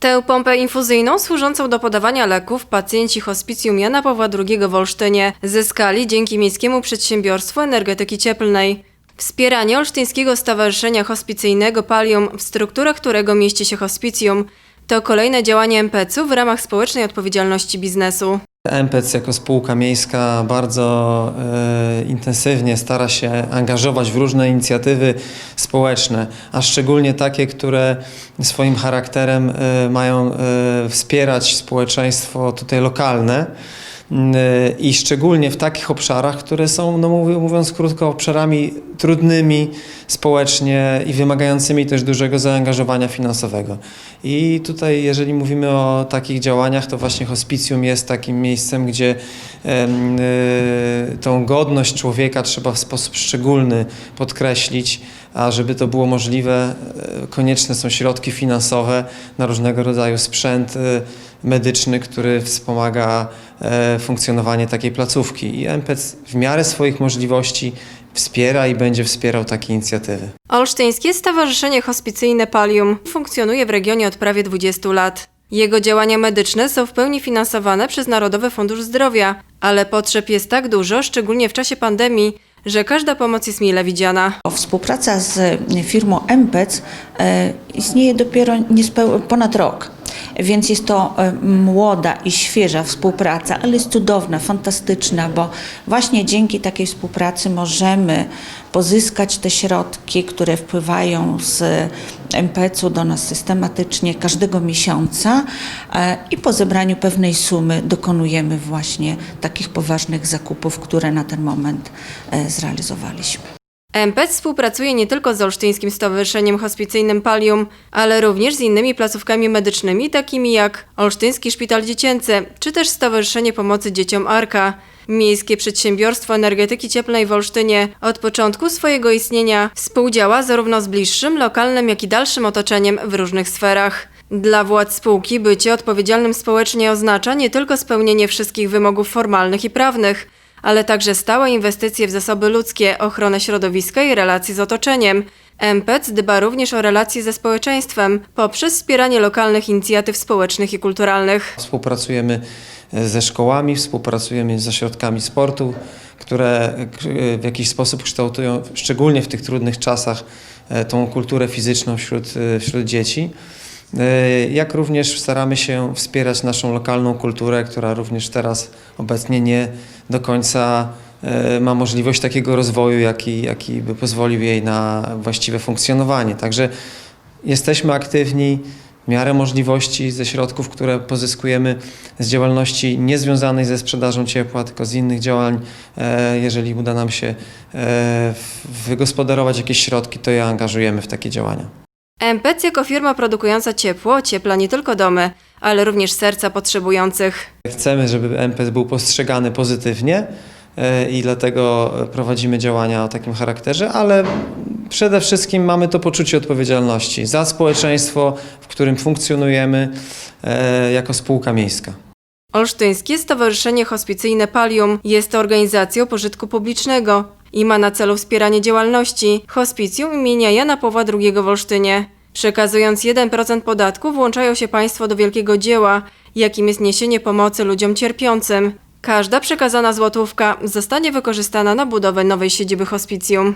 Tę pompę infuzyjną służącą do podawania leków pacjenci hospicjum Jana Pawła II w Olsztynie zyskali dzięki Miejskiemu Przedsiębiorstwu Energetyki Cieplnej. Wspieranie Olsztyńskiego Stowarzyszenia Hospicyjnego Palium, w strukturach którego mieści się hospicjum, to kolejne działanie MPC-u w ramach społecznej odpowiedzialności biznesu. MPC jako spółka miejska bardzo e, intensywnie stara się angażować w różne inicjatywy społeczne, a szczególnie takie, które swoim charakterem e, mają e, wspierać społeczeństwo tutaj lokalne. E, I szczególnie w takich obszarach, które są, no mówi- mówiąc krótko, obszarami trudnymi społecznie i wymagającymi też dużego zaangażowania finansowego. I tutaj, jeżeli mówimy o takich działaniach, to właśnie hospicjum jest takim miejscem, gdzie y, tą godność człowieka trzeba w sposób szczególny podkreślić, a żeby to było możliwe, e, konieczne są środki finansowe na różnego rodzaju sprzęt y, medyczny, który wspomaga e, funkcjonowanie takiej placówki. I MPC w miarę swoich możliwości wspiera i będzie wspierał takie inicjatywy. Olsztyńskie Stowarzyszenie Hospicyjne Palium funkcjonuje w regionie od prawie 20 lat. Jego działania medyczne są w pełni finansowane przez Narodowy Fundusz Zdrowia, ale potrzeb jest tak dużo, szczególnie w czasie pandemii, że każda pomoc jest mile widziana. Współpraca z firmą MPEC e, istnieje dopiero ponad rok. Więc jest to e, młoda i świeża współpraca, ale jest cudowna, fantastyczna, bo właśnie dzięki takiej współpracy możemy pozyskać te środki, które wpływają z MPC-u do nas systematycznie każdego miesiąca e, i po zebraniu pewnej sumy dokonujemy właśnie takich poważnych zakupów, które na ten moment e, zrealizowaliśmy. MPEC współpracuje nie tylko z Olsztyńskim Stowarzyszeniem Hospicyjnym Palium, ale również z innymi placówkami medycznymi, takimi jak Olsztyński Szpital Dziecięcy, czy też Stowarzyszenie Pomocy Dzieciom Arka. Miejskie Przedsiębiorstwo Energetyki Cieplnej w Olsztynie od początku swojego istnienia współdziała zarówno z bliższym, lokalnym, jak i dalszym otoczeniem w różnych sferach. Dla władz spółki bycie odpowiedzialnym społecznie oznacza nie tylko spełnienie wszystkich wymogów formalnych i prawnych, ale także stałe inwestycje w zasoby ludzkie, ochronę środowiska i relacje z otoczeniem. MPEC dba również o relacje ze społeczeństwem poprzez wspieranie lokalnych inicjatyw społecznych i kulturalnych. Współpracujemy e, ze szkołami, współpracujemy z ośrodkami sportu, które e, w jakiś sposób kształtują, szczególnie w tych trudnych czasach, e, tą kulturę fizyczną wśród, wśród dzieci. E, Jak również staramy się wspierać naszą lokalną kulturę, która również teraz obecnie nie do końca e, ma możliwość takiego rozwoju, jaki, jaki by pozwolił jej na właściwe funkcjonowanie. Także jesteśmy aktywni w miarę możliwości ze środków, które pozyskujemy z działalności niezwiązanej ze sprzedażą ciepła, tylko z innych działań. E, Jeżeli uda nam się wygospodarować jakieś środki, to je angażujemy w takie działania. MPEC jako firma produkująca ciepło ociepla nie tylko domy, ale również serca potrzebujących. Chcemy, żeby MPS był postrzegany pozytywnie e, i dlatego prowadzimy działania o takim charakterze, ale przede wszystkim mamy to poczucie odpowiedzialności za społeczeństwo, w którym funkcjonujemy e, jako spółka miejska. Olsztyńskie Stowarzyszenie Hospicyjne Palium jest organizacją pożytku publicznego i ma na celu wspieranie działalności hospicjum imienia Jana Pawła II w Olsztynie. Przekazując 1% podatku włączają się państwo do wielkiego dzieła, jakim jest niesienie pomocy ludziom cierpiącym. Każda przekazana złotówka zostanie wykorzystana na budowę nowej siedziby hospicjum.